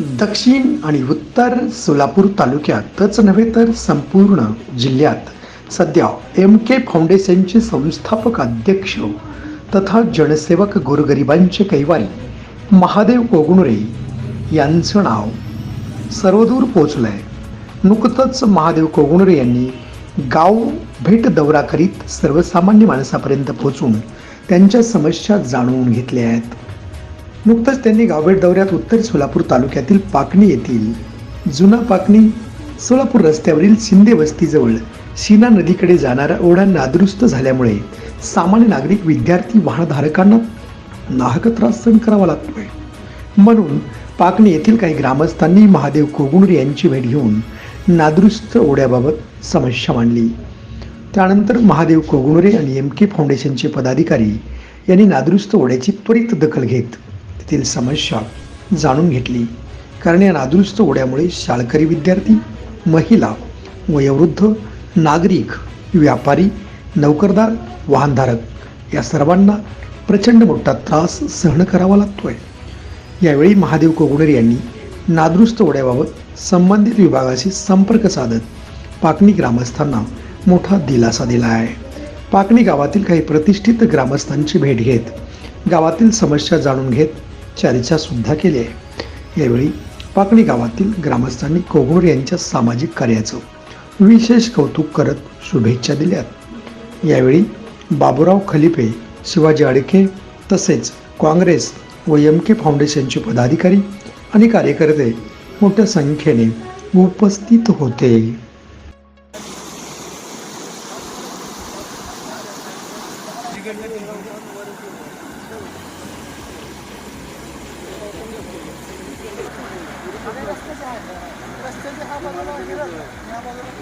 दक्षिण आणि उत्तर सोलापूर तालुक्यातच नव्हे तर संपूर्ण जिल्ह्यात. सध्या एम के फाउंडेशनचे संस्थापक अध्यक्ष तथा जनसेवक गोरगरिबांचे कैवारी महादेव कोगनुरे यांचं नाव सर्वदूर पोचलं आहे नुकतंच महादेव कोगनुरे यांनी गाव भेट दौरा करीत सर्वसामान्य माणसापर्यंत पोचून त्यांच्या समस्या जाणून घेतल्या आहेत. नुकतंच त्यांनी गावभेट दौऱ्यात उत्तर सोलापूर तालुक्यातील पाकणी येथील जुना पाकणी सोलापूर रस्त्यावरील शिंदे वस्तीजवळ सीना नदीकडे जाणारा ओढा नादुरुस्त झाल्यामुळे सामान्य नागरिक विद्यार्थी वाहनधारकांना नाहक त्रास सहन करावा लागतोय. म्हणून पाकणी येथील काही ग्रामस्थांनी महादेव कोगुणरे यांची भेट घेऊन नादुरुस्त ओढ्याबाबत समस्या मांडली. त्यानंतर महादेव कोगुणरे आणि एम के फाउंडेशनचे पदाधिकारी यांनी नादुरुस्त ओढ्याची त्वरित दखल घेत तेथील समस्या जाणून घेतली. कारण या नादुरुस्त ओढ्यामुळे शाळकरी विद्यार्थी महिला वयोवृद्ध नागरिक व्यापारी नोकरदार वाहनधारक या सर्वांना प्रचंड मोठा त्रास सहन करावा लागतोय. यावेळी महादेव कोगुणेर यांनी नादुरुस्त ओढ्याबाबत संबंधित विभागाशी संपर्क साधत पाकणी ग्रामस्थांना मोठा दिलासा दिला आहे. पाकणी गावातील काही प्रतिष्ठित ग्रामस्थांची भेट घेत गावातील समस्या जाणून घेत चर्चा सुद्धा केली आहे. यावेळी पाकणी गावातील ग्रामस्थांनी कोगुणेर यांच्या सामाजिक कार्याचं विशेष कौतुक करत शुभेच्छा दिल्यात. यावेळी बाबुराव खलिपे शिवाजी अडके तसेच काँग्रेस व एम के फाउंडेशनचे पदाधिकारी आणि कार्यकर्ते मोठ्या संख्येने उपस्थित होते. रस्त्याच्या हा बाजूला गेलं या बाजूला